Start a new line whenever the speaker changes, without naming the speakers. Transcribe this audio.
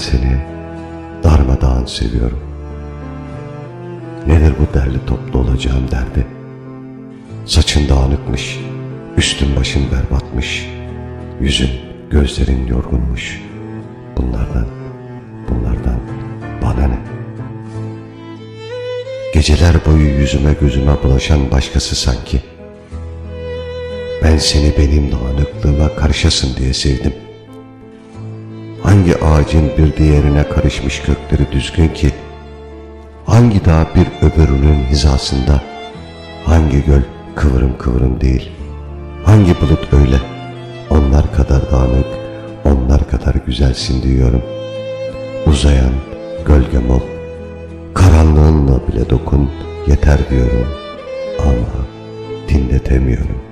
seni darmadağın seviyorum. Nedir bu derli toplu olacağım derdi. Saçın dağınıkmış, üstün başın berbatmış, yüzün, gözlerin yorgunmuş. Bunlardan, bunlardan bana ne? Geceler boyu yüzüme gözüme bulaşan başkası sanki. Ben seni benim dağınıklığıma karışasın diye sevdim. Hangi ağacın bir diğerine karışmış kökleri düzgün ki? Hangi dağ bir öbürünün hizasında? Hangi göl kıvrım kıvrım değil? Hangi bulut öyle? Onlar kadar dağınık, onlar kadar güzelsin diyorum. Uzayan gölgem ol. Karanlığınla bile dokun yeter diyorum. Ama dinletemiyorum.